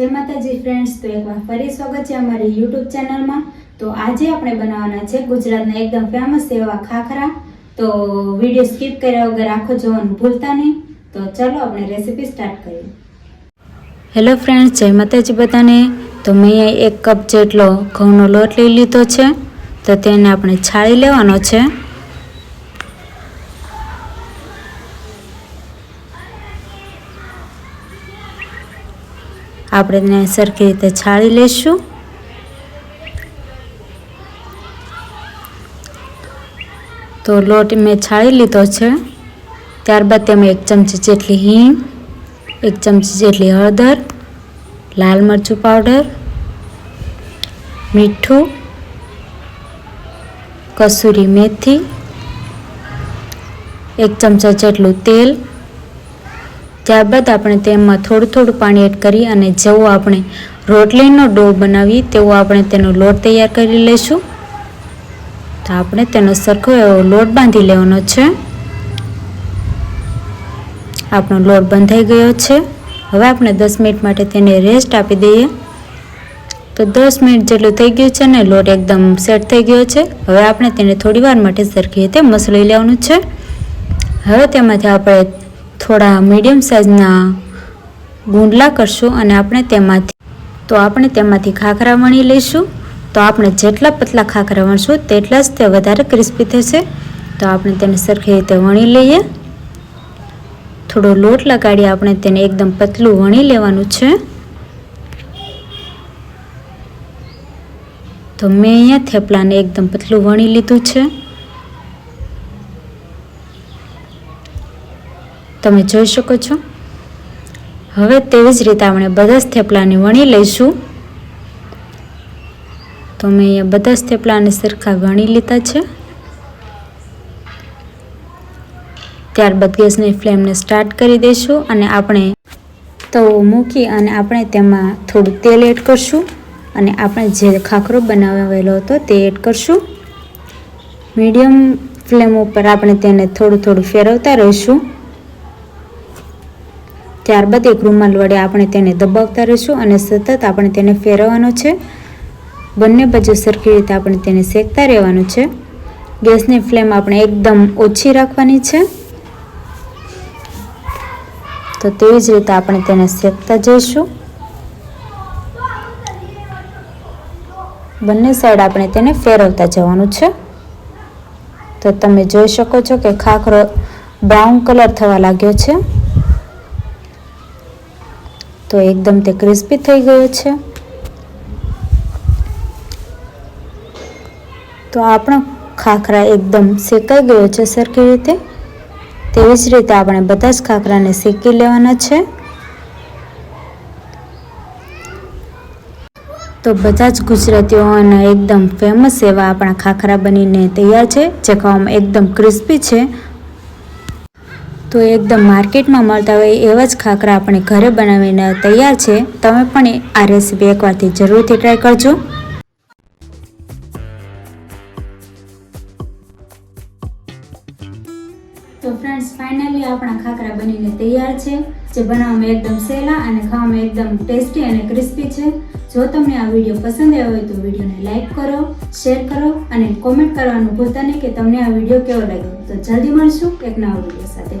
તો એકવાર ફરી સ્વાગત છે અમારી યુટ્યુબ ચેનલમાં તો આજે આપણે બનાવવાના છે ગુજરાતના એકદમ ફેમસ એવા ખાખરા. તો વીડિયો સ્કીપ કર્યા વગર આખો જોવાનું ભૂલતા નહીં. તો ચલો આપણે રેસીપી સ્ટાર્ટ કરીએ. હેલો ફ્રેન્ડ્સ જય માતાજી બધાને. તો મેં એક કપ જેટલો ઘઉંનો લોટ લઈ લીધો છે. તો તેને આપણે છાળી લેવાનો છે. આપણે તેને સરખી રીતે છાળી લઈશું તો લોટ મેં છાળી લીધો છે. ત્યારબાદ તેમાં એક ચમચી જેટલી હિંગ, એક ચમચી જેટલી હળદર, લાલ મરચું પાવડર, મીઠું, કસૂરી મેથી, એક ચમચા જેટલું તેલ ત્યારબાદ આપણે તેમાં થોડું થોડું પાણી એડ કરી અને જેવો આપણે રોટલીનો ડો બનાવી તેવો આપણે તેનો લોટ તૈયાર કરી લઈશું. તો આપણે તેનો સરખો એવો લોટ બાંધી લેવાનો છે. આપણો લોટ બંધાઈ ગયો છે. હવે આપણે દસ મિનિટ માટે તેને રેસ્ટ આપી દઈએ. તો દસ મિનિટ જેટલું થઈ ગયું છે ને લોટ એકદમ સેટ થઈ ગયો છે. હવે આપણે તેને થોડી વાર માટે સરખી રીતે મસળી લેવાનું છે. હવે તેમાંથી આપણે થોડા મીડિયમ સાઇઝના ગુંડલા કરશું અને આપણે તેમાંથી, તો આપણે તેમાંથી ખાખરા વણી લઈશું. તો આપણે જેટલા પતલા ખાખરા વણશું, તેટલા જ તે વધારે ક્રિસ્પી થશે. તો આપણે તેને સરખી રીતે વણી લઈએ. થોડો લોટ લગાડી આપણે તેને એકદમ પતલું વણી લેવાનું છે. તો મેં અહીંયા થેપલાને એકદમ પતલું વણી લીધું છે. તમે જોઈ શકો છો. હવે તેવી જ રીતે આપણે બધા જ થેપલાને વણી લઈશું. તો મેં અહીંયા બધા જ થેપલાને સરખા વણી લીધા છે. ત્યારબાદ ગેસની ફ્લેમને સ્ટાર્ટ કરી દઈશું અને આપણે તવો મૂકી અને આપણે તેમાં થોડું તેલ એડ કરશું. અને આપણે જે ખાખરો બનાવેલો હતો તે એડ કરશું. મીડિયમ ફ્લેમ ઉપર આપણે તેને થોડું થોડું ફેરવતા રહીશું. ત્યારબાદ એક રૂમાલ વડે આપણે તેને દબાવતા રહીશું અને સતત આપણે તેને ફેરવવાનો છે. બંને બાજુ સરખી રીતે આપણે તેને શેકતા રહેવાનું છે. ગેસની ફ્લેમ આપણે એકદમ ઓછી રાખવાની છે. તો તેવી જ રીતે આપણે તેને શેકતા જઈશું. બંને સાઈડ આપણે તેને ફેરવતા જવાનું છે. તો તમે જોઈ શકો છો કે ખાખરો બ્રાઉન કલર થવા લાગ્યો છે. તો એકદમ તે ક્રિસ્પી થઈ ગયો છે. તો આપણો ખાખરા એકદમ શેકાઈ ગયો છે સરખી રીતે? તેવી જ રીતે આપણે બધા જ ખાખરાને શેકી લેવાના છે. તો બધા જ ગુજરાતીઓના એકદમ ફેમસ એવા આપણા ખાખરા બનીને તૈયાર છે, જે ખાવામાં એકદમ ક્રિસ્પી છે. તો એકદમ માર્કેટમાં મળતા હોય, એવા જ ખાખરા આપણે ઘરે બનાવીને તૈયાર છે. તમે પણ આ રેસીપી એકવારથી જરૂરથી ટ્રાય કરજો. તો ફ્રેન્ડ્સ ફાઇનલી આપણા ખાખરા બનીને તૈયાર છે. જે બનાવવામાં એકદમ સહેલા અને ખાવામાં એકદમ ટેસ્ટી અને ક્રિસ્પી છે. જો તમને આ વીડિયો પસંદ આવ્યો હોય તો વિડીયોને લાઇક કરો શેર કરો અને કોમેન્ટ કરવાનું ભૂલતા નહીં કે તમને આ વીડિયો કેવો લાગ્યો. તો જલ્દી મળશું એક નવા વીડિયો સાથે.